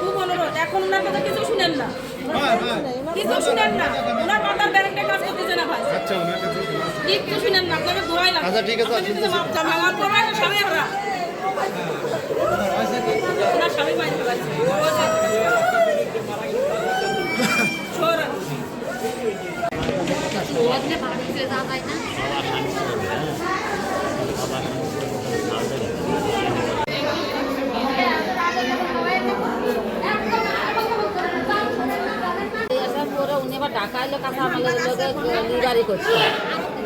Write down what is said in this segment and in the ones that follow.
খুব অনুরোধ। এখন ওনার কথা কিছু শুনেন না। কিছু শুনেন না। ওনার মাথার ব্যারেকটা কাজ করতেছে না ভাই। আচ্ছা ওনার কাছে কিছু শুনেন না আপনাকে দোয়াই লাগে আচ্ছা ঠিক আছে আপনি মাফ চান আমার পরে স্বামী আমরা। ওনার স্বামী মাইন্ড করাচ্ছে এলো কাছে আমাদের লোকে লিবারি করছে।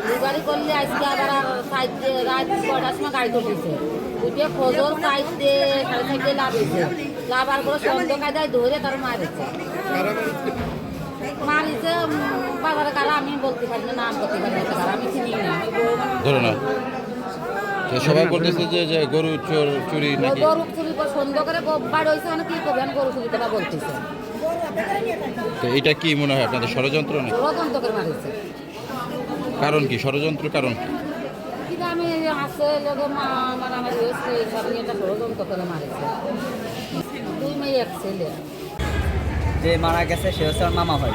লিবারি করলে আজকে আবার সাইড দিয়ে রাত কটার সময় গাড়ি উঠেছে উঠে খোঁজর সাইড দিয়ে সাড়ে সাইড দিয়ে লাভ হয়েছে। লাভার পরে সন্ধ্যা কায়দায় ধরে তার মারেছে মারিছে বাজারে কারা আমি বলতে পারি না নাম করতে পারি না আমি চিনি না। ধরো না। সবাই বলতেছে যে যে গরু চোর চুরি নাকি? গরু চুরি করে সন্ধ্যা করে বাড়ি হয়েছে মানে কি করবে? আমি গরু চুরি কথা বলতেছে। তো এটা কি মনে হয় আপনাদের ষড়যন্ত্র নাকি? কারণ কি? ষড়যন্ত্র কারণ কি? যে মারা গেছে সে হচ্ছে আমার মামা ভাই।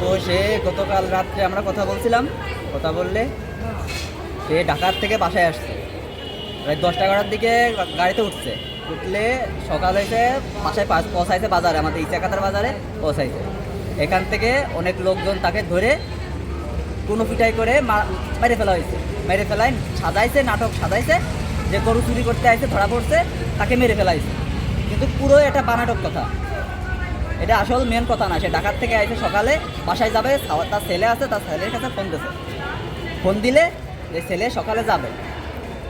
তো সে গতকাল রাত্রে আমরা কথা বলছিলাম কথা বললে সে ঢাকার থেকে বাসায় আসছে। প্রায় দশটা এগারোটার দিকে গাড়িতে উঠছে। উঠলে সকাল হয়েছে বাসায় পৌঁছাইছে বাজারে, আমাদের ইচাকাতার বাজারে পৌঁছাইছে। এখান থেকে অনেক লোকজন তাকে ধরে কোনো পিটাই করে মেরে ফেলা হয়েছে। মেরে ফেলায় সাজাইছে, নাটক সাজাইছে, যে গরু চুরি করতে আসছে ধরা পড়ছে, তাকে মেরে ফেলাইছে কিন্তু পুরো এটা বানাটক কথা। এটা আসল মেন কথা না। সে ঢাকার থেকে আইসে সকালে, বাসায় যাবে তার ছেলে আছে, তার ছেলের কাছে ফোন দিছে। ফোন দিলে যে ছেলে সকালে যাবে।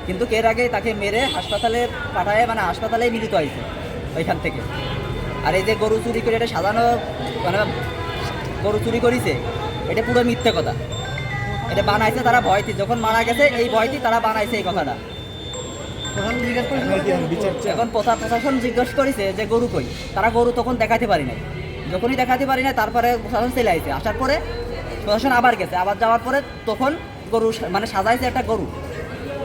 কিন্তু এর আগে তাকে মেরে হাসপাতালে পাঠায় মানে হাসপাতালেই মিলিত হয়েছে ওইখান থেকে। আর এই যে গরু চুরি করে এটা সাজানো মানে গরু চুরি করেছে এটা পুরো মিথ্যে কথা। এটা বানাইছে তারা ভয়তি। যখন মারা গেছে এই ভয়তি তারা বানাইছে এই কথাটা। এখন প্রশা- প্রশাসন জিজ্ঞেস করেছে যে গরু কই তারা গরু তখন দেখাতে পারি নাই। যখনই দেখাতে পারি না তারপরে প্রশাসন চলে আইছে। আসার পরে প্রশাসন আবার গেছে। আবার যাওয়ার পরে তখন গরু মানে সাজাইছে একটা গরু।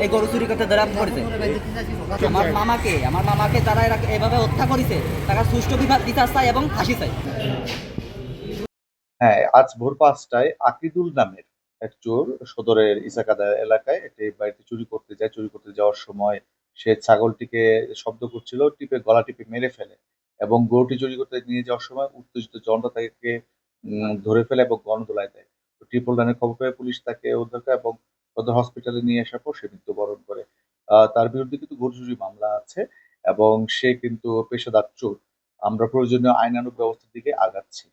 এই গরু চুরি করতে ধরা পড়েছে আমার মামাকে আমার মামাকে যারা এরা এভাবে হত্যা করেছে, তারা সুষ্ঠু বিভাগ বিচার চাই এবং ফাঁসি চাই হ্যাঁ আজ ভোর পাঁচটায় আকিদুল নামের এক চোর সদরের ইসাকাদা এলাকায় একটি বাড়িতে চুরি করতে যায়। চুরি করতে যাওয়ার সময় সে ছাগলটিকে শব্দ করছিল, টিপে, গলা টিপে মেরে ফেলে এবং গরুটি চুরি করতে নিয়ে যাওয়ার সময় উত্তেজিত জনতা তাকে ধরে ফেলে এবং গণদোলায় দেয়। ট্রিপল লাইনের খবর পেয়ে পুলিশ তাকে উদ্ধার করে এবং সদর হসপিটালে নিয়ে আসার পর সে মৃত্যুবরণ করে। তার বিরুদ্ধে কিন্তু গরু মামলা আছে এবং সে কিন্তু পেশাদার চোর। আমরা প্রয়োজনীয় আইনানুগ ব্যবস্থার দিকে আগাচ্ছি।